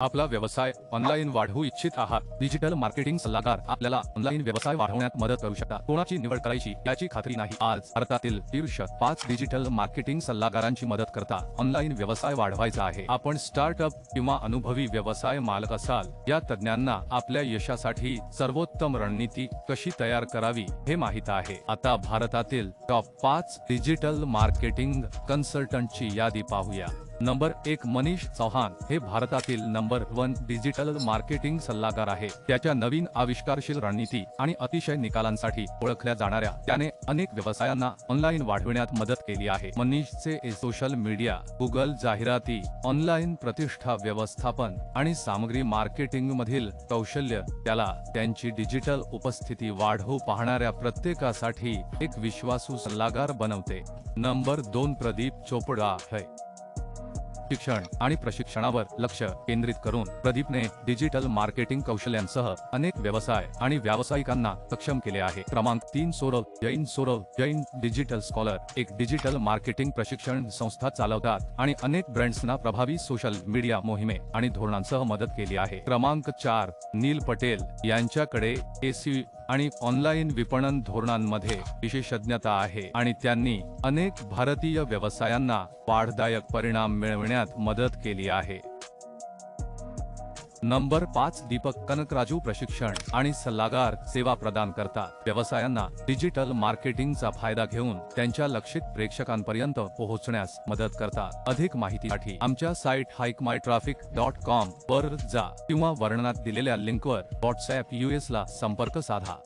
आपला व्यवसाय ऑनलाईन वाढवू इच्छित आहात. डिजिटल मार्केटिंग सल्लागार आपल्याला ऑनलाईन व्यवसाय वाढवण्यात मदत करू शकतात. कोणाची निवड करायची याची खात्री नाही. आज भारतातील शीर्ष पाच डिजिटल मार्केटिंग सल्लागारांची मदत करता ऑनलाईन व्यवसाय वाढवायचा आहे. आपण स्टार्टअप किंवा अनुभवी व्यवसाय मालक असाल या तज्ञांना आपल्या यशासाठी सर्वोत्तम रणनीती कशी तयार करावी हे माहीत आहे. आता भारतातील टॉप पाच डिजिटल मार्केटिंग कन्सल्टंटची यादी पाहूया. नंबर एक मनीष चौहान हे भारतातील नंबर वन डिजिटल मार्केटिंग सल्लागार आहे. त्याच्या नवीन आविष्कारशील रणनीती आणि अतिशय निकालांसाठी ओळखल्या जाणाऱ्या त्याने अनेक व्यवसायांना ऑनलाईन वाढविण्यात मदत केली आहे. मनीषचे सोशल मीडिया गुगल जाहिराती ऑनलाईन प्रतिष्ठा व्यवस्थापन आणि सामग्री मार्केटिंग मधील कौशल्य त्याला त्यांची डिजिटल उपस्थिती वाढवू पाहणाऱ्या प्रत्येकासाठी एक विश्वासू सल्लागार बनवते. नंबर दोन प्रदीप चोपडा है. शिक्षण आणि प्रशिक्षणावर लक्ष केंद्रित करून प्रदीपने डिजिटल मार्केटिंग कौशल्यांसह अनेक व्यवसाय आणि व्यावसायिकांना सक्षम केले आहे. क्रमांक तीन सौरव जैन सौरव जैन डिजिटल स्कॉलर एक डिजिटल मार्केटिंग प्रशिक्षण संस्था चालवतात आणि अनेक ब्रँड्सना प्रभावी सोशल मीडिया मोहिमे आणि धोरणांसह मदत केली आहे. क्रमांक चार नील पटेल यांच्याकडे एसी आणि ऑनलाईन विपणन धोरणांमध्ये विशेषज्ञता आहे आणि त्यांनी अनेक भारतीय व्यवसायांना वाढदायक परिणाम मिळविण्यात मदत केली आहे. नंबर पाच दीपक कनकराजू प्रशिक्षण आणि सल्लागार सेवा प्रदान करतात. व्यवसायांना डिजिटल मार्केटिंगचा फायदा घेऊन त्यांच्या लक्षित प्रेक्षकांपर्यंत पोहोचण्यास मदत करतात. अधिक माहितीसाठी आमच्या site hike my traffic dot com वर जा किंवा वर्णनात दिलेल्या लिंकवर व्हॉट्सॲप यूएस ला संपर्क साधा.